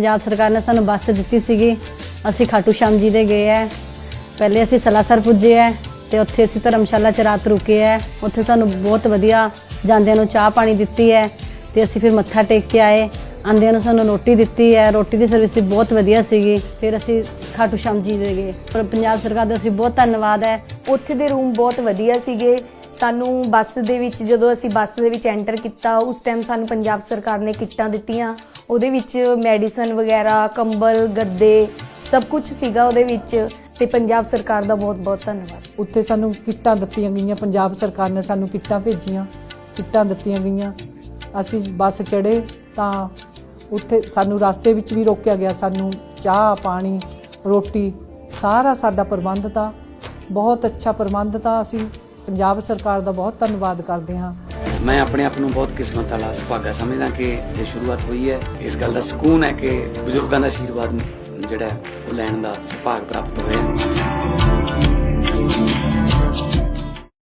ਪੰਜਾਬ ਸਰਕਾਰ ਨੇ ਸਾਨੂੰ ਬੱਸ ਦਿੱਤੀ ਸੀਗੀ। ਅਸੀਂ ਖਾਟੂ ਸ਼ਾਮ ਜੀ ਦੇ ਗਏ ਹੈ ਪਹਿਲੇ ਅਸੀਂ ਸਲਾਸਰ ਪੁੱਜੇ ਹੈ ਤੇ ਉੱਥੇ ਅਸੀਂ ਧਰਮਸ਼ਾਲਾ 'ਚ ਰਾਤ ਰੁਕੇ ਹੈ ਉੱਥੇ ਸਾਨੂੰ ਬਹੁਤ ਵਧੀਆ ਜਾਂਦਿਆਂ ਨੂੰ ਚਾਹ ਪਾਣੀ ਦਿੱਤੀ ਹੈ ਤੇ ਅਸੀਂ ਫਿਰ ਮੱਥਾ ਟੇਕ ਕੇ ਆਏ। ਆਂਦਿਆਂ ਨੂੰ ਸਾਨੂੰ ਰੋਟੀ ਦਿੱਤੀ ਹੈ ਰੋਟੀ ਦੀ ਸਰਵਿਸ ਵੀ ਬਹੁਤ ਵਧੀਆ ਸੀਗੀ। ਫਿਰ ਅਸੀਂ ਖਾਟੂ ਸ਼ਾਮ ਜੀ ਦੇ ਗਏ। ਪਰ ਪੰਜਾਬ ਸਰਕਾਰ ਦਾ ਅਸੀਂ ਬਹੁਤ ਧੰਨਵਾਦ ਹੈ ਉੱਥੇ ਦੇ ਰੂਮ ਬਹੁਤ ਵਧੀਆ ਸੀਗੇ। ਸਾਨੂੰ ਬੱਸ ਦੇ ਵਿੱਚ, ਜਦੋਂ ਅਸੀਂ ਬੱਸ ਦੇ ਵਿੱਚ ਐਂਟਰ ਕੀਤਾ, ਉਸ ਟਾਈਮ ਸਾਨੂੰ ਪੰਜਾਬ ਸਰਕਾਰ ਨੇ ਕਿੱਟਾਂ ਦਿੱਤੀਆਂ। ਉਹਦੇ ਵਿੱਚ ਮੈਡੀਸਨ ਵਗੈਰਾ, ਕੰਬਲ, ਗੱਦੇ, ਸਭ ਕੁਝ ਸੀਗਾ ਉਹਦੇ ਵਿੱਚ। ਤੇ ਪੰਜਾਬ ਸਰਕਾਰ ਦਾ ਬਹੁਤ ਬਹੁਤ ਧੰਨਵਾਦ। ਉੱਥੇ ਸਾਨੂੰ ਕਿੱਟਾਂ ਦਿੱਤੀਆਂ ਗਈਆਂ। ਪੰਜਾਬ ਸਰਕਾਰ ਨੇ ਸਾਨੂੰ ਕਿੱਟਾਂ ਭੇਜੀਆਂ, ਕਿੱਟਾਂ ਦਿੱਤੀਆਂ ਗਈਆਂ। ਅਸੀਂ ਬੱਸ ਚੜੇ ਤਾਂ ਉੱਥੇ ਸਾਨੂੰ ਰਸਤੇ ਵਿੱਚ ਵੀ ਰੋਕਿਆ ਗਿਆ। ਸਾਨੂੰ ਚਾਹ, ਪਾਣੀ, ਰੋਟੀ, ਸਾਰਾ ਸਾਡਾ ਪ੍ਰਬੰਧ ਤਾਂ, ਬਹੁਤ ਅੱਛਾ ਪ੍ਰਬੰਧ ਤਾਂ ਅਸੀਂ ਪੰਜਾਬ ਸਰਕਾਰ ਦਾ ਬਹੁਤ ਧੰਨਵਾਦ ਕਰਦੇ ਹਾਂ। ਮੈਂ ਆਪਣੇ ਆਪ ਨੂੰ ਬਹੁਤ ਕਿਸਮਤ ਵਾਲਾ ਸੁਭਾਗਾ ਸਮਝਦਾ ਕਿ ਇਹ ਸ਼ੁਰੂਆਤ ਹੋਈ ਹੈ। ਇਸ ਗੱਲ ਦਾ ਸਕੂਨ ਹੈ ਕਿ ਬਜ਼ੁਰਗਾਂ ਦਾ ਆਸ਼ੀਰਵਾਦ ਜਿਹੜਾ ਉਹ ਲੈਣ ਦਾ ਸੁਭਾਗ ਪ੍ਰਾਪਤ ਹੋਇਆ